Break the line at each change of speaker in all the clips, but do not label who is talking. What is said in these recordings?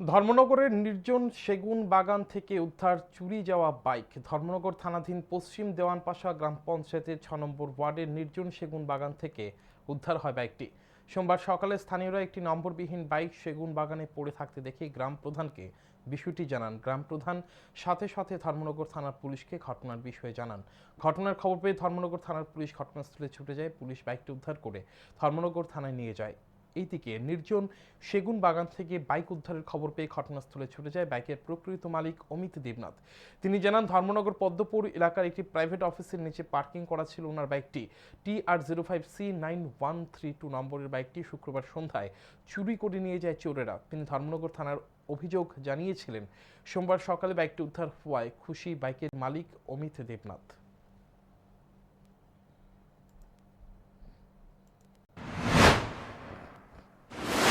ধর্মনগরের নির্জন সেগুন বাগান থেকে উদ্ধার চুরি যাওয়া বাইক। ধর্মনগর থানাধীন পশ্চিম দেওয়ানপাশা গ্রাম পঞ্চায়েতের ছ নম্বর ওয়ার্ডের নির্জন সেগুন বাগান থেকে উদ্ধার হয় বাইকটি। সোমবার সকালে স্থানীয়রা একটি নম্বরবিহীন বাইক সেগুন বাগানে পড়ে থাকতে দেখে গ্রাম প্রধানকে বিষয়টি জানান। গ্রাম প্রধান সাথে সাথে ধর্মনগর থানার পুলিশকে ঘটনার বিষয়ে জানান। ঘটনার খবর পেয়ে ধর্মনগর থানার পুলিশ ঘটনাস্থলে ছুটে যায়। পুলিশ বাইকটি উদ্ধার করে ধর্মনগর থানায় নিয়ে যায়। এইদিকে নির্জন সেগুন বাগান থেকে বাইক উদ্ধারের খবর পেয়ে ঘটনাস্থলে ছুটে যায় বাইকের প্রকৃত মালিক অমিত দেবনাথ। তিনি জানান, ধর্মনগর পদ্মপুর এলাকার একটি প্রাইভেট অফিসের নিচে পার্কিং করা ছিল ওনার বাইকটি। T R zero five C nine one three two নম্বরের বাইকটি শুক্রবার সন্ধ্যায় চুরি করে নিয়ে যায় চোরেরা। তিনি ধর্মনগর থানার অভিযোগ জানিয়েছিলেন, সোমবার সকালে বাইকটি উদ্ধার হওয়ায় খুশি বাইকের মালিক অমিত দেবনাথ।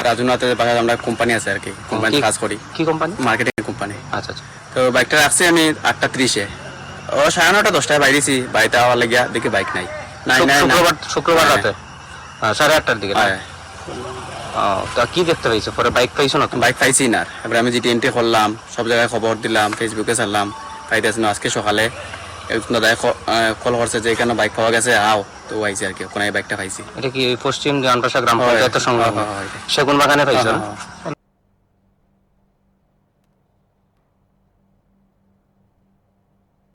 রাজুনাথের বাজার আমরা কোম্পানি আছে আর কি কোম্পানি কাজ করি।
কি কোম্পানি
মার্কেটিং কোম্পানি
আচ্ছা আচ্ছা।
তো বাইকটা রাখছি আমি আটটা ত্রিশে। ও সাড়ে নটা দশটায় বাইরেছি বাড়িতে আবার লাগিয়া দেখি বাইক নাই। নাই নাই।
শুক্রবার শুক্রবার। রাতে? সাড়ে আটটার দিকে তা কি দেখতে পাইছো? পরে বাইক পাইছো না?
বাইক পাইছি না। এবার আমি জিটি এন্ট্রি করলাম সব জায়গায় খবর দিলাম ফেসবুকে ছাড়লাম। পাইতেছি না আজকে সকালে। দাদায় কল করছে যে এখানে বাইক পাওয়া গেছে? আও। তো আইছি আর কি কোনায় বাইকটা পাইছি।
এটা কি পশ্চিম জানপাশা গ্রাম পঞ্চায়েতের
হয়।
সেগুন বাগানে পাইছো